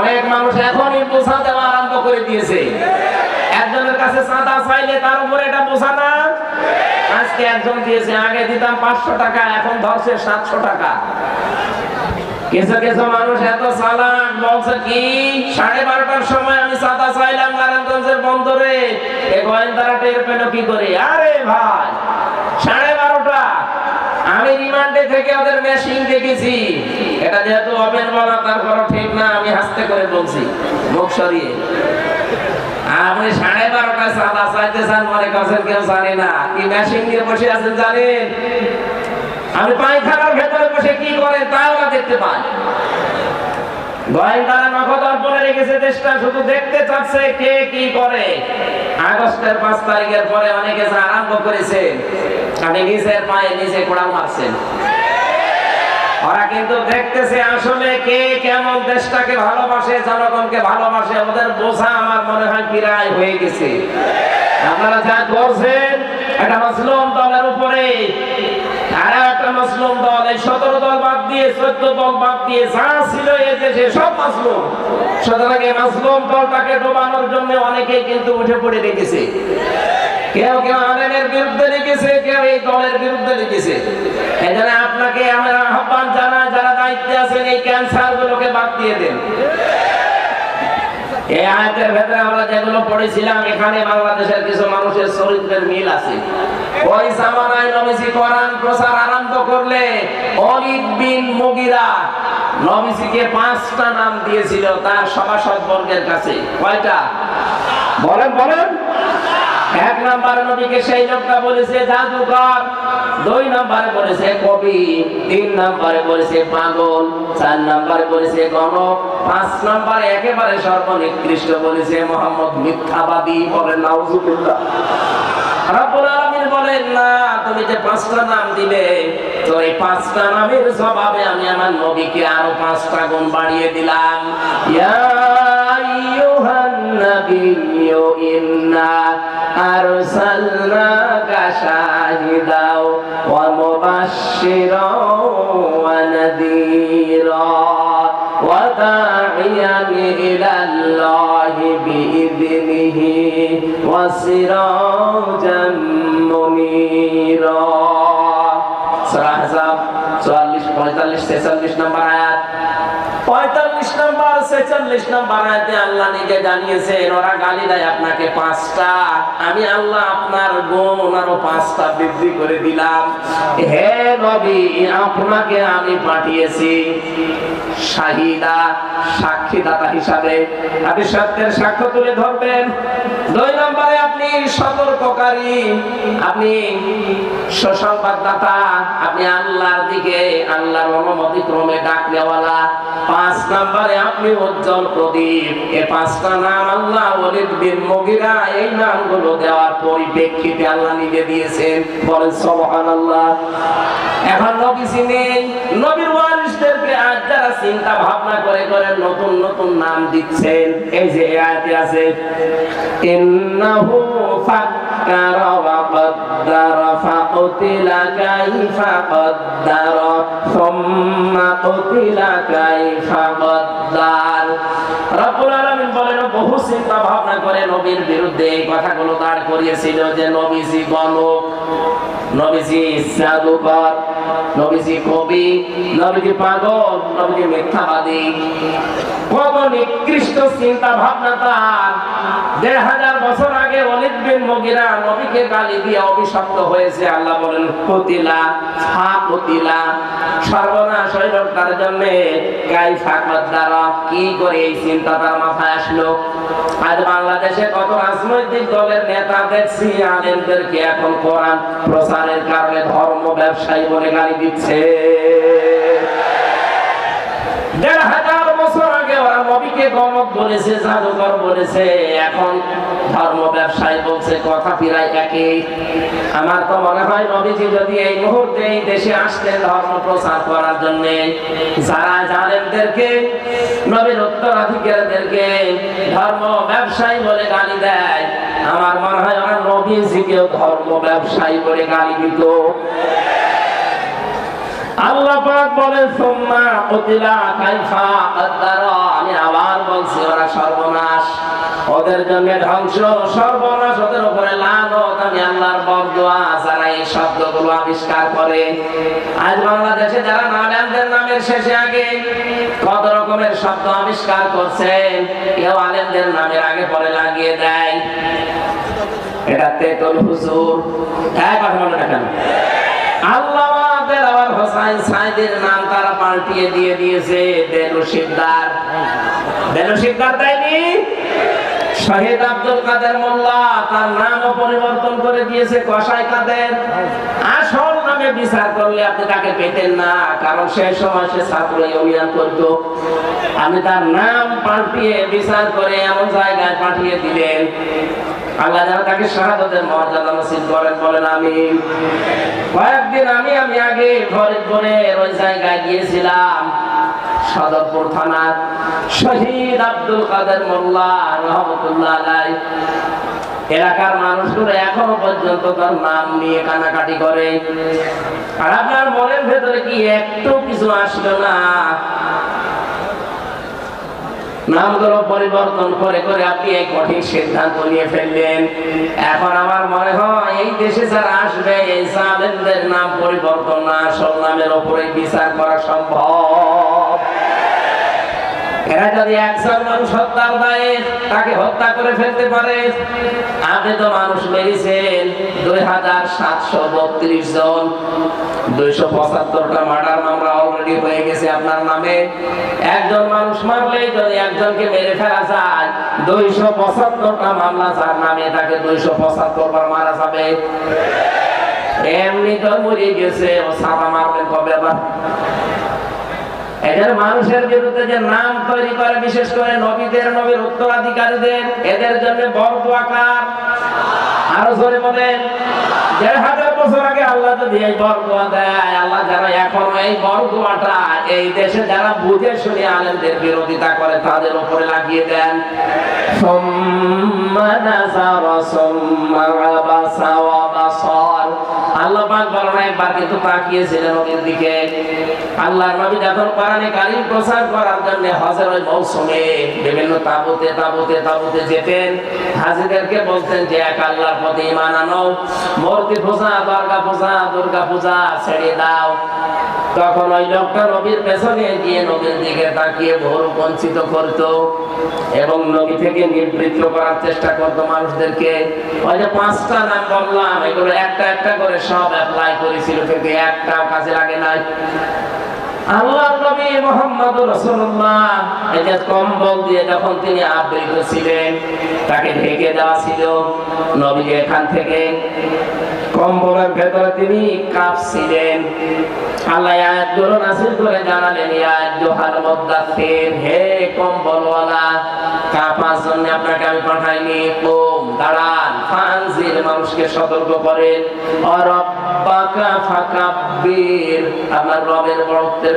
অনেক মানুষ এখনই বোঝা করে দিয়েছে। একজনের কাছে চাঁদা চাইলে তার উপরে এটা বোঝা না। আজকে একজন দিয়েছে, আগে দিতাম পাঁচশো টাকা, এখন ধরছে সাতশো টাকা। কিছু কিছু মানুষ এত চালাক, বলছে কি? সাড়ে বারোটার সময় আমি চাঁদা চাইলাম নারায়ণগঞ্জের বন্দরে। এ গোয়েন্দারা টের পেল কি করে? আরে ভাই, সাড়ে বারোটা। আমি রিমান্ডে থেকে ওদের মেশিন দেখেছি। এটা যেহেতু অবেন বলা, তারপরও ঠিক না, আমি হাসতে করে বলছি, মুখ সরিয়ে। আপনি সাড়ে বারোটা চাঁদা চাইতে চান, মনে করছেন কেউ জানে না। কি মেশিন নিয়ে বসে আছেন জানেন? আমি পায়খানার ভেতরে বসে কি করে তাও না দেখতে পাই গোয়েন্দারা রেখেছে দেশটা, শুধু দেখতে চাচ্ছে কে কি করে। আগস্টের পাঁচ তারিখের পরে অনেকে যা আরম্ভ করেছে আপনি নিজের পায়ে নিজে মারছেন। ওরা কিন্তু দেখতেছে আসলে কে কেমন দেশটাকে ভালোবাসে, জনগণকে ভালোবাসে, ওদের বোঝা আমার মনে হয় প্রায় হয়ে গেছে। আপনারা যা করছেন একটা মুসলিম দলের উপরে। আর একটা মুসলিম দল, এই সতেরো দল বাদ দিয়ে, চোদ্দ দল বাদ দিয়ে যা ছিল এই দেশে সব মাসলুম। সুতরাং এই মাসলুম দলটাকে ডোবানোর জন্য অনেকেই কিন্তু উঠে পড়ে রেখেছে কেউ কেউ আলেমের বিরুদ্ধে লিখেছে কেউ এই দলের বিরুদ্ধে লিখেছে জন্য আপনাকে আমরা আহ্বান জানা যারা দায়িত্বে আছেন, এই ক্যান্সার গুলোকে বাদ দিয়ে দেন। এই আয়াতের ভেতরে আমরা যেগুলো পড়েছিলাম, এখানে বাংলাদেশের কিছু মানুষের চরিত্রের মিল আছে। ওই জামানায় নবীজি কোরআন প্রচার আরম্ভ করলে অলিদ বিন মুগিরা নবীজিকে পাঁচটা নাম দিয়েছিল তার সভাসদ বর্গের কাছে। কয়টা? বলেন বলেন। এক নম্বরে নবীকে সেই লোকটা বলেছে জাদুকর দুই নম্বরে বলেছে, কবি। তিন নম্বরে বলেছে, পাগল। চার নম্বরে বলেছে, গণক। পাঁচ নম্বরে একেবারে সর্বনিকৃষ্ট বলেছে, মোহাম্মদ মিথ্যাবাদী বলেন নাউজুবিল্লাহ আমি আমার নবীকে আরও পাঁচটা গুণ বাড়িয়ে দিলাম। ইয়া النبي إنا أرسلناك شاهدا ومبشرا ونذيرا وداعيا إلى الله بإذنه وسراجا منيرا سورة حساب 44 45 46 নম্বর ছেচল্লিশ নম্বর আয়াতে আল্লাহ নিজে জানিয়েছেন, ওরা গালি দেয় আপনাকে পাঁচটা। আমি আল্লাহ আপনার গুণ আরও পাঁচটা বৃদ্ধি করে দিলাম। হে নবী, আপনাকে আমি পাঠিয়েছি শাহিদা, সাক্ষীদাতা হিসাবে। আপনি সত্যের সাক্ষ্য তুলে ধরবেন। দুই নম্বরে আপনি সতর্ককারী, আপনি সুসংবাদদাতা, আপনি আল্লাহর দিকে, আল্লাহর অনুমতি ক্রমে ডাক দেওয়ালা পাঁচ নম্বরে আপনি উজ্জ্বল প্রদীপ। এই পাঁচটা নাম আল্লাহ ওলিদ বিন মুগিরা এই নামগুলো দেওয়ার পরিপ্রেক্ষিতে আল্লাহ নিজে দিয়েছেন। বলেন, সুবহানাল্লাহ। এখন নবীজি নেই নবীর ওয়ারিসদেরকে আজ যারা চিন্তা ভাবনা করে করে নতুন নতুন নাম দিচ্ছেন, এই যে আয়াতে আছে, ইন্নাহু ফাক্কারা ওয়া وقدر فقتل كيف قدر ثم قتل كيف قدر রব্বুল আলামিন বলেন বহু চিন্তা ভাবনা করে নবীর বিরুদ্ধে এই কথাগুলো দাঁড় করিয়েছিল যে নবীজি গণক নবীজি জাদুকর নবীজি কবি, নবীজি পাগল, নবীজি মিথ্যাবাদী। কত নিকৃষ্ট চিন্তা ভাবনা তার। দেড় হাজার বছর আগে অলিদ বিন মগিরা নবীকে গালি দিয়ে অভিশপ্ত হয়েছে। আল্লাহ বলেন, কতিলা ফা কতিলা, সর্বনাশ হইল তার জন্য। গাই ফাঁকর দ্বারা কি করে এই চিন্তা তার মাথায় আসলো? আজ বাংলাদেশে কত রাজনৈতিক দলের নেতা দেখছি, আলেমদেরকে এখন কোরআন প্রচারের কারণে ধর্ম ব্যবসায়ী বলে গালি দিচ্ছে। প্রচার করার জন্য উত্তরাধিকারীদেরকে ধর্ম ব্যবসায়ী বলে গালি দেয় আমার মনে হয় ওরা নবীজিকেও ধর্ম ব্যবসায়ী করে গালি দিত। আল্লাহ পাক কাইফা আমি আবার বলছি, ওরা সর্বনাশ। ওদের জন্য ধ্বংস, সর্বনাশ। ওদের উপরে লানত। আমি আল্লাহর বরদোয়া যারা এই শব্দগুলো আবিষ্কার করে। আজ বাংলাদেশে যারা নামের শেষে আগে কত রকমের শব্দ আবিষ্কার করছেন, কেউ আলেমদের নামের আগে পরে লাগিয়ে দেয়। হুজুর। হ্যাঁ আল্লাহ হোসাইন সাইদের নাম তারা পাল্টিয়ে দিয়ে দিয়েছে শহীদ আব্দুল কাদের মোল্লা, তার পরিবর্তন করে দিয়েছে কসাই কাদের। আসল নামে বিচার করলে আপনি তাকে পেতেন না, কারণ সেই সময় সে ছাত্র ইউনিয়ন করত। আপনি তার নাম পাল্টিয়ে বিচার করে এমন জায়গায় পাঠিয়ে দিলেন। আল্লাহ যেন তাকে শাহাদতের মর্যাদা নসিব করেন, বলেন আমি কয়েকদিন আমি আমি আগে ওই জায়গায় গিয়েছিলাম, সদরপুর থানার শহীদ আব্দুল কাদের মোল্লা রহমতুল্লাহ আলাই এলাকার মানুষগুলো এখনও পর্যন্ত তার নাম নিয়ে কানাকাটি করে। আর আপনার মনের ভেতরে কি একটু কিছু আসলো না? নামগুলো পরিবর্তন করে করে আপনি এই কঠিন সিদ্ধান্ত নিয়ে ফেললেন। এখন আমার মনে হয় এই দেশে যারা আসবে, এই সালেমদের নাম পরিবর্তন না, সব নামের ওপরে বিচার করা সম্ভব। এরা যদি একজন মানুষ হত্যার দায়ে তাকে হত্যা করে ফেলতে পারে আপনি তো মানুষ মেরেছেন দুই হাজার সাতশো বত্রিশ জন। দুইশো পঁচাত্তরটা মার্ডার মামলা অলরেডি হয়ে গেছে আপনার নামে। একজন মানুষ মারলেই যদি একজনকে মেরে ফেলা যায়, দুইশো পঁচাত্তরটা মামলা যার নামে তাকে দুইশো পঁচাত্তর বার মারা যাবে। এমনি তো মরে গেছে, ও সাদা মারবেন কবে আবার? এদের মানুষের বিরুদ্ধে যে নাম তৈরি করে, বিশেষ করে নবীদের, নবীর উত্তরাধিকারীদের, এদের জন্য আরও জোরে বলেন। এই যারা এই দেশে যারা বুঝে শুনে আলেমদের বিরোধিতা করে, তাদের উপরে লাগিয়ে দেন। আল্লাহ মৌসুমে বিভিন্ন তাবুতে তাবুতে তাবুতে যেতেন, হাজিদেরকে বলতেন যে, এক আল্লাহর প্রতি ঈমান আনো, মূর্তি পূজা, দুর্গা দুর্গা পূজা ছেড়ে দাও। তখন ওই লোকটা নবীর পেছনে গিয়ে নবীর দিকে তাকিয়ে ভোর বঞ্চিত করত এবং নবী থেকে নিবৃত্ত করার চেষ্টা করতো মানুষদেরকে। ওই যে পাঁচটা নাম বললাম, এগুলো একটা একটা করে সব অ্যাপ্লাই করেছিল, কিন্তু একটাও কাজে লাগে নাই। আল্লাহর নবী মোহাম্মদ রাসূলুল্লাহ। এই যে কম্বল দিয়ে যখন তিনি আবৃত ছিলেন, তাকে ঢেকে দেওয়া ছিল। নবী এখান থেকে কম্বলের ভেতরে তিনি কাঁপছিলেন। আল্লাহ আয়াতগুলো নাসিল করে জানালেন, ইয়া আইয়ুহাল মুদ্দাথির হে কম্বলওয়ালা, কাঁপার জন্য আপনাকে আমি পাঠাইনি। কোম, দাঁড়ান ফানজির মানুষকে সতর্ক করেন। অরব্বাকা ফাকাব্বির, আমার রবের বড়ত্বের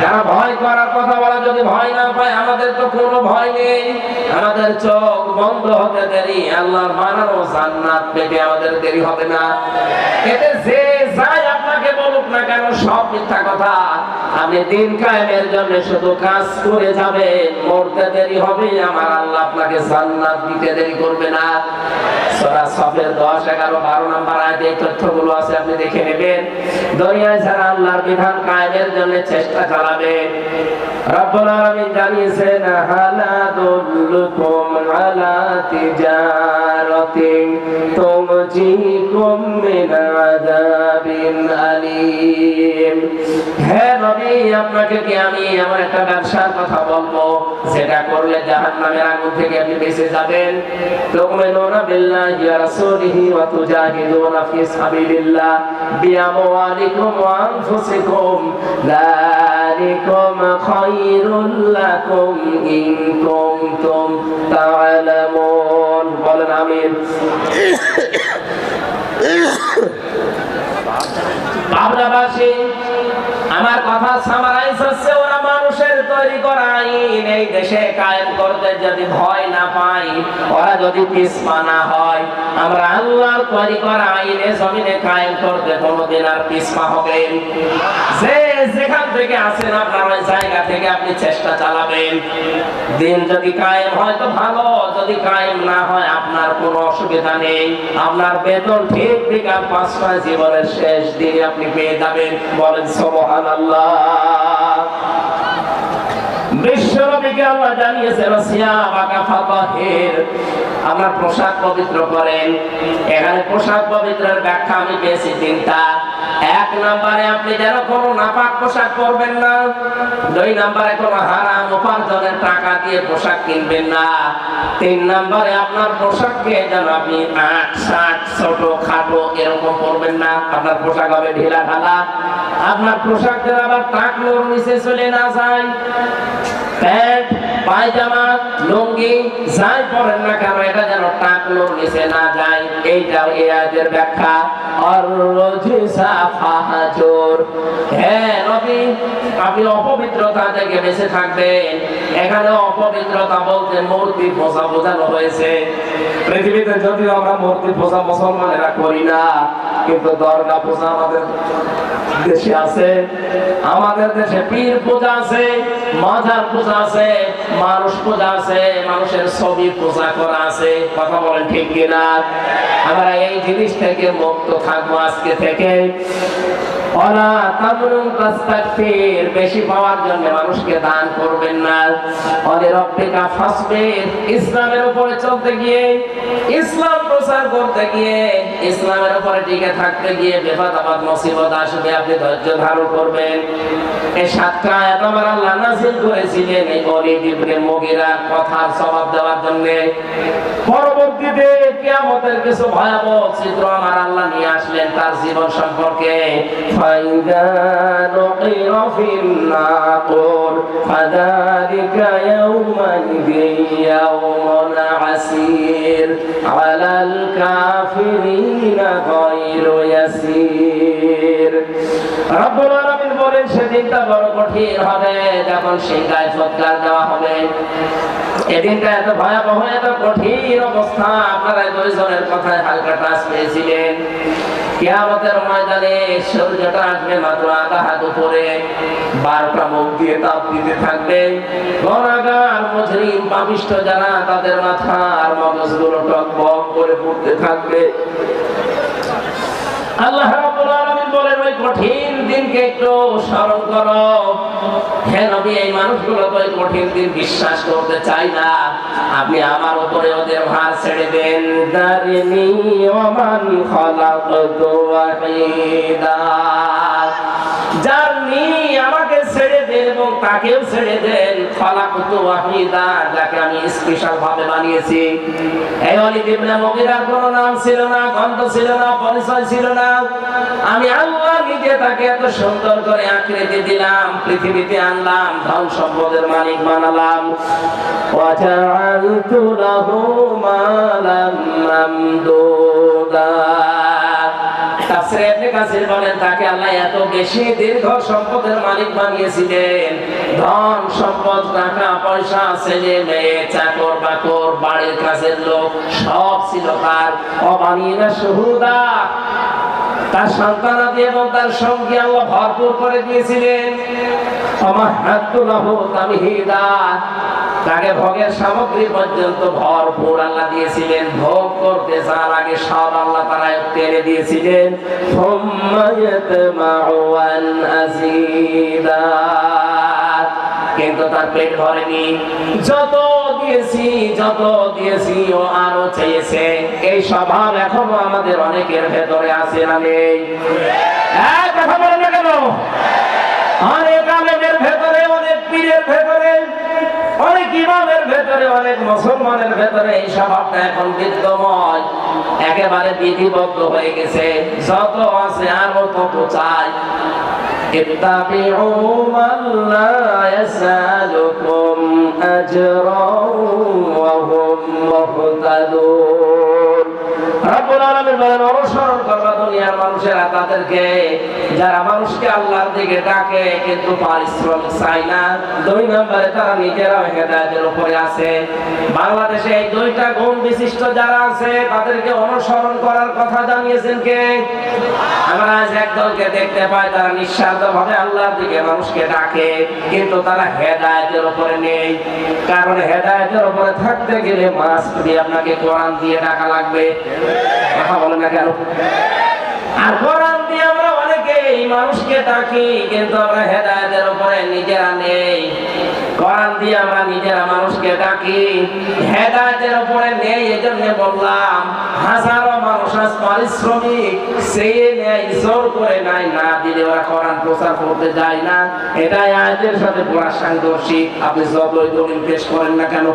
যারা ভয় করার কথা বলে যদি ভয় না পায়, আমাদের তো কোনো ভয় নেই। আমাদের চোখ বন্ধ হতে দেরি। আল্লাহ মানানো জান্নাত পেতে আমাদের দেরি হবে না। এতে যে যাই না কেন সব মিথ্যা কথা? আপনি দিন কায়েমের জন্য শুধু কাজ করে যাবেন মরতে দেরি হবে, আমার আল্লাহ আপনাকে জান্নাত দিতে দেরি করবে না। সূরা সফের 10 11 12 নাম্বার আয়াতে এই তথ্যগুলো আছে, আপনি দেখে নেবেন। দুনিয়ায় যারা আল্লাহর বিধান কায়েমের জন্য চেষ্টা চালাবে, রব্বুল আলামিন জানিয়েছেন আলা মিন আযাবিন আলীম। হাকিম হে আপনাকে কি আমি এমন একটা ব্যবসার কথা যেটা করলে জাহান্নামের থেকে আপনি সাবিলিল্লাহ। বিআমওয়ালিকুম ওয়া আনফুসিকুম। যালিকুম খায়রুল লাকুম বলেন আমিন। বাবরাবাসী আমার কথা সামারাইজ হচ্ছে, ওরা মানুষের তৈরি করা আইন, এই দেশে কায়েম করতে যদি ভয় না পাই ওরা যদি পিছপা না হয়, আমরা আল্লাহর তৈরি করা আইনে জমিনে কায়েম করতে কোনোদিন আর পিছপা হবে। যে যেখান থেকে আসেন আপনার থেকে আপনি চেষ্টা চালাবেন। দিন যদি কায়েম হয় তো ভালো, যদি কায়েম না হয় আপনার কোনো অসুবিধা নেই। আপনার বেতন ঠিক ঠিক আর পাঁচটা জীবনের শেষ দিনে আপনি পেয়ে যাবেন। বলেন সোমহান আল্লাহ সিয়াবাকা পোশাক পবিত্র করেন। এখানে পোশাক পবিত্রের ব্যাখ্যা আমি পেয়েছি তিনটা। এক নম্বরে আপনি যেন নাপাক পোশাক পরবেন না, দুই নম্বরে কোনো হারাম উপার্জনের টাকা দিয়ে পোশাক কিনবেন না, তিন নম্বরে আপনার পোশাককে যেন আপনি আট, ষাট, ছোট, খাটো এরকম পরবেন না, আপনার পোশাক হবে ঢিলা ঢালা, আপনার পোশাক যেন আবার টাকলোর নিচে চলে না যায়। প্যান্ট, পায়জামা, লুঙ্গি, যাই পরেন না কেন, এটা যেন টাকলোর নিচে না যায় এইটা এই আয়াতের ব্যাখ্যা। হ্যাঁ নবী, আপনি অপবিত্রতা থেকে বেঁচে থাকবেন। এখানে অপবিত্রতা বলতে মূর্তি বোঝানো হয়েছে। পৃথিবীতে যদিও আমরা মূর্তি পূজা মুসলমানেরা করি না, কিন্তু দরগা পূজা আমাদের দেশে আছে, আমাদের দেশে পীর পূজা আছে, মাজার পূজা আছে, মানুষ পূজা আছে, মানুষের ছবি পূজা করা আছে। কথা বলেন ঠিক কিনা? আমরা এই জিনিস থেকে মুক্ত থাকব আজকে থেকে। ওরা তামরুন তাস্তাগফির বেশি পাওয়ার জন্য মানুষকে দান করবেন না। ওদের রব্বিকা ফাসবির, ইসলামের উপরে চলতে গিয়ে, ইসলাম প্রচার করতে গিয়ে, ইসলামের উপরে টিকে থাকতে গিয়ে বিপদ আপদ মুসিবত আসবে, আপনি ধৈর্য ধারণ করবেন। এই সাতটা আয়াত আমার আল্লাহ নাযিল করেছিলেন এই ওলীদ ইবনে মুগীরা কথার জবাব দেওয়ার জন্য। পরবর্তীতে কিয়ামতের কিছু ভয়াবহ চিত্র আমার আল্লাহ নিয়ে আসলেন তার জীবন সম্পর্কে। فإذا نقر في الناقور فذلك يومئذ يوم عسير على الكافرين غير يسير রব্বুল আলামিন বলেন সেদিনটা বড় কঠিন হবে যখন সিংহায় সৎকার দেওয়া হবে এদিনটা এত ভয়াবহ এত কঠিন অবস্থা আপনারা দুইজনের কথায় হালকা টাচ পেয়েছিলেন কিয়ামতের ময়দানে সূর্যটা আসবে মাত্র আধা হাত উপরে। বারোটা মুখ দিয়ে তাপ দিতে থাকবে। গণাগার মজরিম পাপিষ্ট যারা, তাদের মাথার মগজগুলো টকবক করে পড়তে থাকবে। আল্লাহ ওই কঠিন দিনকে একটু স্মরণ করো। নবী, এই মানুষগুলো তো ওই কঠিন দিন বিশ্বাস করতে চাই না। আপনি আমার উপরে ওদের ভার ছেড়ে দেন। দারিনি ওমান খালাকতু ওয়াহিদা। যার নি তাকেও ছেড়ে দেন খলাকতু ওয়াহিদা যাকে আমি স্পেশাল ভাবে বানিয়েছি এই ওয়ালিদ ইবনে মুগীরার কোনো নাম ছিল না গন্ধ ছিল না পরিচয় ছিল না আমি আল্লাহ নিজে তাকে এত সুন্দর করে আকৃতি দিলাম পৃথিবীতে আনলাম ধন সম্পদের মালিক বানালাম وجعلت له مالا ممدودا তাফসীরে ইবনে কাসির বলেন, তাকে আল্লাহ এত বেশি দীর্ঘ সম্পদের মালিক বানিয়েছিলেন। ধন সম্পদ, টাকা, পয়সা, ছেলে, মেয়ে, চাকর, বাকর, বাড়ির কাজের লোক, সব ছিল তার অবানিনা শুহুদা তার সন্তানাদি এবং তার সঙ্গী আল্লাহ ভরপুর করে দিয়েছিলেন। তাকে ভোগের সামগ্রী পর্যন্ত ভরপুর আল্লাহ দিয়েছিলেন। ভোগ করতে যার আগে সব আল্লাহ তারা টেনে দিয়েছিলেন। কিন্তু তার পেট ভরেনি। যত দিয়েছি, যত দিয়েছি ও আরও চেয়েছে। এই স্বভাব এখনও আমাদের অনেকের ভেতরে আছে না নেই। হ্যাঁ কেন? অনেক আলেমের ভেতরে, অনেক পীরের ভেতরে, অনেক ইমামের ভেতরে, অনেক মুসলমানের ভেতরে এই স্বভাবটা এখন বিদ্যময় একেবারে বিধিবদ্ধ হয়ে গেছে। যত আছে আরও তত চাই اتبعوا من لا يسألكم أجرا وهم مهتدون রব্বুল আলামিন বলেন অনুসরণ করবা দুনিয়ার মানুষেরা তাদেরকে যারা মানুষকে আল্লাহর দিকে ডাকে কিন্তু পারিশ্রমিক চায় না দুই নম্বরে তারা নিজেরাও হেদায়েতের উপরে আছে বাংলাদেশে এই দুইটা গুণ বিশিষ্ট যারা আছে তাদেরকে অনুসরণ করার কথা জানিয়েছেন কে আমরা আজ একদলকে দেখতে পাই তারা নিঃস্বার্থ ভাবে আল্লাহর দিকে মানুষকে ডাকে, কিন্তু তারা হেদায়তের উপরে নেই। কারণ হেদায়তের উপরে থাকতে গেলে মাস্ক দিয়ে আপনাকে কোরআন দিয়ে ডাকা লাগবে। কথা বলেন না কেন? আর কোরআন দিয়ে আমরা অনেকেই মানুষকে ডাকি, কিন্তু আমরা হেদায়তের উপরে নিজেরা নেই। কোরআন দিয়ে আমরা নিজেরা মানুষকে ডাকি। হেদায়েতের উপরে নেই এজন্য বললাম, হাজারো মানুষ আজ পারিশ্রমিক, সেই নেয় জোর করে নাই, না দিলে ওরা কোরআন প্রচার করতে যায় না। এটাই আয়াতের সাথে পুরা সাংঘর্ষিক। আপনি যতই দলিল পেশ করেন না কেন।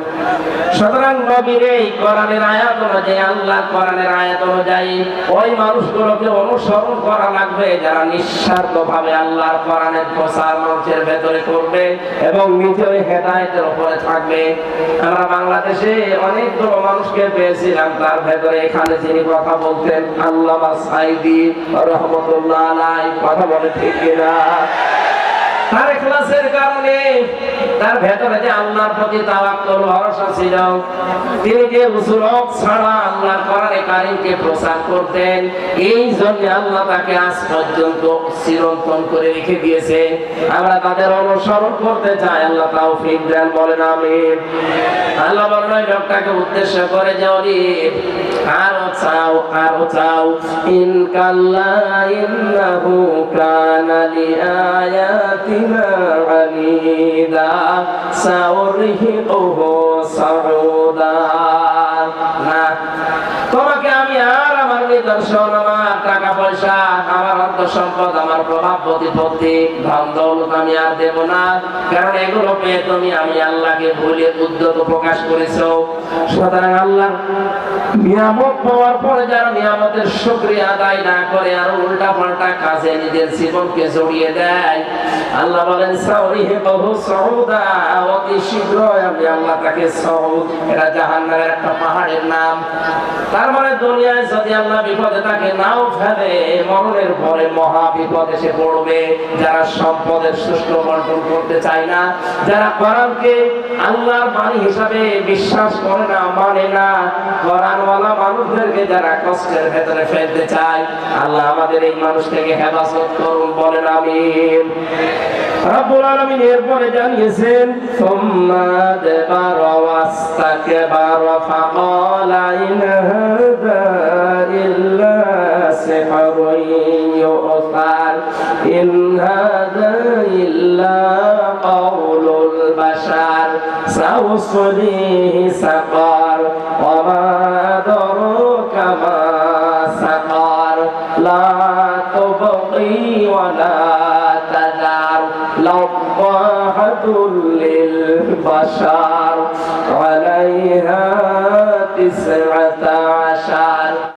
সুতরাং নবীর এই কোরআনের আয়াত অনুযায়ী, আল্লাহ কোরআনের আয়াত অনুযায়ী ওই মানুষগুলোকে অনুসরণ করা লাগবে, যারা নিঃস্বার্থ ভাবে আল্লাহর কোরআনের প্রচার মানুষের ভেতরে করবে এবং নিজে ওই হেদায়েতের উপরে থাকবে। আমরা বাংলাদেশে অনেকগুলো মানুষকে পেয়েছিলাম, তার ভেতরে এখানে যিনি কথা বলতেন আল্লাহ সাইদি রহমতুল্লাহ কথা বলে ঠিক কিনা? তার ইখলাসের কারণে তার ভেতরে যে আল্লাহর প্রতি তাওয়াক্কুল ভরসা ছিল, তিনি যে উসুলক ছাড়া আল্লাহর কোরআনে কারীমকে প্রচার করতেন, এই জন্য আল্লাহ তাকে আজ পর্যন্ত চিরন্তন করে রেখে দিয়েছে। আমরা তাদের অনুসরণ করতে চাই, আল্লাহ তাওফিক দেন, বলেন আমিন। আল্লাহ বলেন, ওই লোকটাকে উদ্দেশ্য করে যে ওরে আরও চাও আরও চাও। ইন কাল্লা ইন্নাহু কানা লিআয়াতিনা عنيدا سأرهقه صعودا না তোমাকে আমি আর আমার নিদর্শন আমার টাকা পয়সা আমার অর্থ সম্পদ, আমার প্রভাব প্রতিপত্তি, ধন দৌলত আমি আর দেব না। কারণ এগুলো পেয়ে তুমি, আমি আল্লাহকে ভুলে উদ্যত প্রকাশ করেছ। সুতরাং আল্লাহ নিয়ামত পাওয়ার পরে যারা নিয়ামতের শুকরিয়া আদায় না করে, আর উল্টা পাল্টা কাজে নিজের জীবনকে জড়িয়ে দেয়, আল্লাহ বলেন বহু সৌদা, অতি শীঘ্র আমি আল্লাহ তাকে সৌদ। এটা একটা পাহাড়ের নাম। তার মানে দুনিয়ায় যদি আল্লাহ বিপদে তাকে নাও ফেলে, মরণের পরে এসে পড়বে, যারা সম্পদের সুষ্ঠু করতে চায় না, যারা কোরআনকে আল্লাহর বাণী হিসাবে বিশ্বাস করে না মানে না কোরআনওয়ালা মানুষদেরকে যারা কষ্টের ভেতরে ফেলতে চায়, আল্লাহ আমাদের এই মানুষ থেকে হেফাজত করুন, বলেন আমিন। রব্বুল আলামিন এরপরে জানিয়েছেন, সুম্মা ফাকালা رسله سقر وما دروك ما سقر لا تبقي ولا تذر لواحة للبشر. عليها تسعة